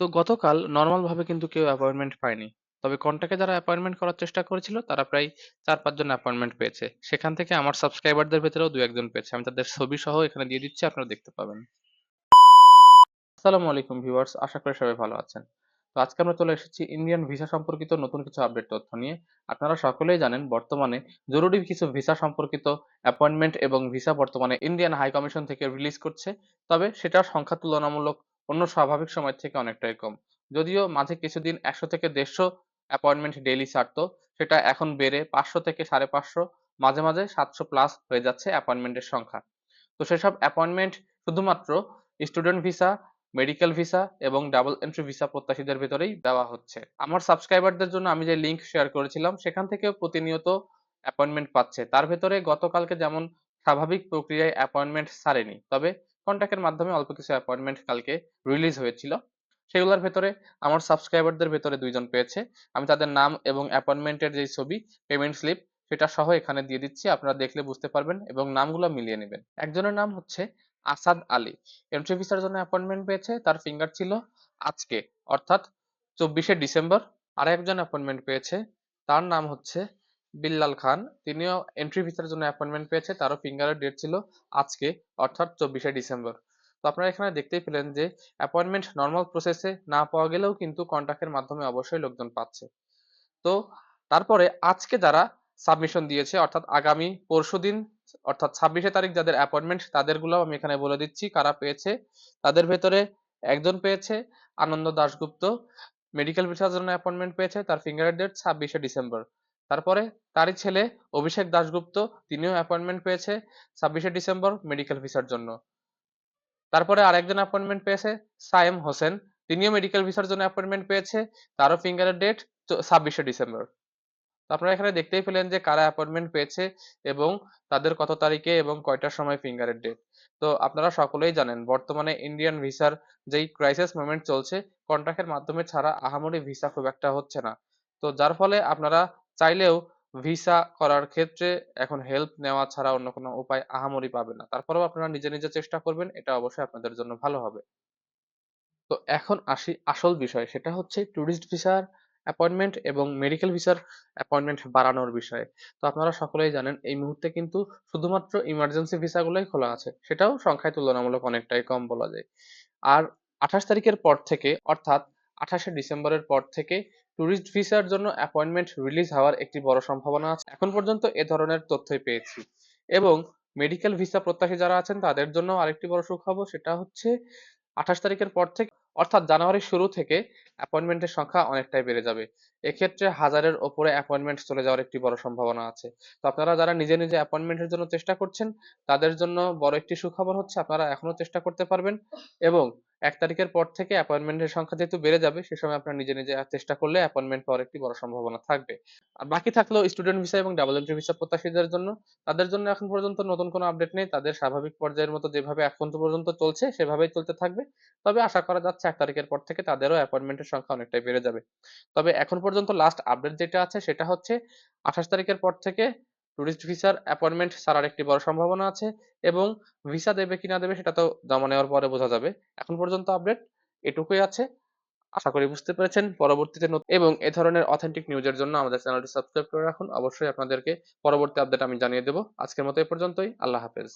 তো গতকাল নরমালভাবে কিন্তু কেউ অ্যাপয়েন্টমেন্ট পায়নি। তবে কনট্যাক্টে যারা অ্যাপয়েন্টমেন্ট করার চেষ্টা করেছিল, তারা প্রায় ৪-৫ জন অ্যাপয়েন্টমেন্ট পেয়েছে। সেখান থেকে আমার সাবস্ক্রাইবারদের ভেতরেও ২-১ জন পেয়েছে। আমি তাদের ছবিসহ এখানে দিয়ে দিচ্ছি, আপনারা দেখতে পাবেন। আসসালামু আলাইকুম ভিউয়ার্স আশা করি সবাই ভালো আছেন। তো আজকে আমরা চলে এসেছি ইন্ডিয়ান ভিসা সম্পর্কিত নতুন কিছু আপডেট তথ্য নিয়ে। আপনারা সকলেই জানেন, বর্তমানে জরুরি কিছু ভিসা সম্পর্কিত অ্যাপয়েন্টমেন্ট এবং ভিসা বর্তমানে ইন্ডিয়ান হাই কমিশন থেকে রিলিজ করছে। তবে সেটার সংখ্যা তুলনামূলক অন্য স্বাভাবিক সময়ের থেকে অনেকটাই কম। যদিও মাঝে কিছুদিন ১০০ থেকে ১৫০ অ্যাপয়েন্টমেন্ট ডেইলি ছাড়তো, সেটা এখন বেড়ে ৫০০ থেকে ৫৫০ মাঝে, মাঝে ৭০০ প্লাস হয়ে যাচ্ছে অ্যাপয়েন্টমেন্টের সংখ্যা। তো সেসব অ্যাপয়েন্টমেন্ট শুধুমাত্র স্টুডেন্ট ভিসা, মেডিকেল ভিসা এবং ডাবল এন্ট্রি ভিসা প্রত্যাশীদের ভেতরেই দেওয়া হচ্ছে। আমার সাবস্ক্রাইবারদের জন্য আমি যে লিঙ্ক শেয়ার করেছিলাম সেখান থেকেও প্রতিনিয়ত অ্যাপয়েন্টমেন্ট পাচ্ছে। তার ভেতরে গতকালকে যেমন স্বাভাবিক প্রক্রিয়ায় অ্যাপয়েন্টমেন্ট ছাড়েনি। তবে কন্ট্যাক্টের মাধ্যমে অল্প কিছু অ্যাপয়েন্টমেন্ট কালকে রিলিজ হয়েছিল। সেগুলোর ভেতরে আমার সাবস্ক্রাইবারদের ভেতরে দুইজন পেয়েছে। আমি তাদের নাম এবং অ্যাপয়েন্টমেন্টের যেই ছবি, পেমেন্ট স্লিপ সেটা সহ এখানে দিয়ে দিচ্ছি। আপনারা দেখলে বুঝতে পারবেন এবং নামগুলো মিলিয়ে নেবেন একজনের নাম হচ্ছে আসাদ আলী। এন্ট্রি ভিসার জন্য অ্যাপয়েন্টমেন্ট পেয়েছে। তার ফিঙ্গার ছিল আজকে অর্থাৎ ২৪শে ডিসেম্বর। আর একজন অ্যাপয়েন্টমেন্ট পেয়েছে। তার নাম হচ্ছে বিল্লাল খান। তিনিও এন্ট্রি ভিসার জন্য অ্যাপয়েন্টমেন্ট পেয়েছে। তারও ফিঙ্গারের ডেট ছিল আজকে, অর্থাৎ ২৪শে ডিসেম্বর। তো আপনারা এখানে দেখতেই পেলেন যে অ্যাপয়েন্টমেন্ট নরমাল প্রসেসে না পাওয়া গেলেও কিন্তু কন্ট্যাক্টের মাধ্যমে অবশ্যই লোকজন পাচ্ছে। তো তারপরে আজকে যারা সাবমিশন দিয়েছে, অর্থাৎ আগামী পরশুদিন অর্থাৎ ২৬শে তারিখ যাদের অ্যাপয়েন্টমেন্ট তাদেরগুলোও আমি এখানে বলে দিচ্ছি, কারা পেয়েছে। তাদের ভেতরে একজন পেয়েছে, আনন্দ দাশগুপ্ত। মেডিকেল ভিসার জন্য অ্যাপয়েন্টমেন্ট পেয়েছে। তার ফিঙ্গারের ডেট ২৬শে ডিসেম্বর। তারপরে তারই ছেলে অভিষেক দাশগুপ্ত, তিনিও অ্যাপয়েন্টমেন্ট পেয়েছে ২৬শে ডিসেম্বর মেডিকেল ভিসার জন্য। তারপরে আরেকজন অ্যাপয়েন্টমেন্ট পেয়েছে সায়েম হোসেন। তিনিও মেডিকেল ভিসার জন্য অ্যাপয়েন্টমেন্ট পেয়েছে। তারও ফিঙ্গারের ডেট ছাব্বিশে ডিসেম্বর। আপনারা এখানে দেখতেই পেলেন যে কারা অ্যাপয়েন্টমেন্ট পেয়েছে এবং তাদের কত তারিখে এবং কয়টার সময় ফিঙ্গারের ডেট। তো আপনারা সকলেই জানেন, বর্তমানে ইন্ডিয়ান ভিসার যেই ক্রাইসিস মোমেন্ট চলছে কন্ট্রাক্টের মাধ্যমে ছাড়া আহামরি ভিসা খুব একটা হচ্ছে না। তো যার ফলে আপনারা চাইলেও ভিসা করার ক্ষেত্রে এখন হেল্প নেওয়া ছাড়া অন্য কোনো উপায় আহামরি পাবেন না। তারপরেও আপনারা নিজে, নিজে চেষ্টা করবেন এটা অবশ্যই আপনাদের জন্য ভালো হবে। তো এখন আসি আসল বিষয় সেটা হচ্ছে টুরিস্ট ভিসার অ্যাপয়েন্টমেন্ট এবং মেডিকেল ভিসার অ্যাপয়েন্টমেন্ট বাড়ানোর বিষয়ে। তো আপনারা সকলেই জানেন এই মুহূর্তে কিন্তু শুধুমাত্র ইমার্জেন্সি ভিসাগুলোই খোলা আছে। সেটাও সংখ্যায় তুলনামূলক অনেকটাই কম বলা যায়। আর ২৮ তারিখের পর থেকে অর্থাৎ ২৮শে ডিসেম্বরের পর থেকে টুরিস্ট ভিসার জন্য অ্যাপয়েন্টমেন্ট রিলিজ হওয়ার একটি বড় সম্ভাবনা আছে। এখন পর্যন্ত এ ধরনের তথ্যই পেয়েছি। এবং মেডিকেল ভিসা প্রত্যাশী যারা আছেন তাদের জন্য আরেকটি বড় সুখবর সেটা হচ্ছে ২৮ তারিখের পর থেকে অর্থাৎ জানুয়ারির শুরু থেকে অ্যাপয়েন্টমেন্টের সংখ্যা অনেকটাই বেড়ে যাবে। এক্ষেত্রে হাজারের ওপরে অ্যাপয়েন্টমেন্ট চলে যাওয়ার একটি বড় সম্ভাবনা আছে। তো আপনারা যারা নিজে, নিজে অ্যাপয়েন্টমেন্টের জন্য চেষ্টা করছেন তাদের জন্য বড় একটি সুখবর হচ্ছে আপনারা এখনও চেষ্টা করতে পারবেন এবং ১ তারিখের পর থেকে অ্যাপয়েন্টমেন্টের সংখ্যা যেহেতু বেড়ে যাবে সে সময় আপনার নিজে, নিজে চেষ্টা করলে অ্যাপয়েন্টমেন্ট পাওয়ার একটি বড় সম্ভাবনা থাকবে। আর বাকি থাকলেও স্টুডেন্ট ভিসা এবং ডাবল এন্ট্রি ভিসা প্রত্যাশীদের জন্য তাদের জন্য এখন পর্যন্ত নতুন কোনো আপডেট নেই। তাদের স্বাভাবিক পর্যায়ের মতো যেভাবে এখন পর্যন্ত চলছে সেভাবেই চলতে থাকবে। তবে আশা করা যাচ্ছে এক তারিখের পর থেকে তাদেরও অ্যাপয়েন্টমেন্টের সংখ্যা অনেকটাই বেড়ে যাবে। তবে এখন পর্যন্ত লাস্ট আপডেট যেটা আছে সেটা হচ্ছে ২৮ তারিখের পর থেকে টুরিস্ট ভিসার অ্যাপয়েন্টমেন্ট ছাড়ার একটি বড় সম্ভাবনা আছে এবং ভিসা দেবে কি না দেবে সেটা তো জমা নেওয়ার পরে বোঝা যাবে। এখন পর্যন্ত আপডেট এটুকুই আছে। আশা করি বুঝতে পেরেছেন। পরবর্তীতে এবং এ ধরনের অথেন্টিক নিউজের জন্য আমাদের চ্যানেলটি সাবস্ক্রাইব করে রাখুন। অবশ্যই আপনাদেরকে পরবর্তী আপডেট আমি জানিয়ে দেবো আজকের মতো এ পর্যন্তই। আল্লাহ হাফেজ।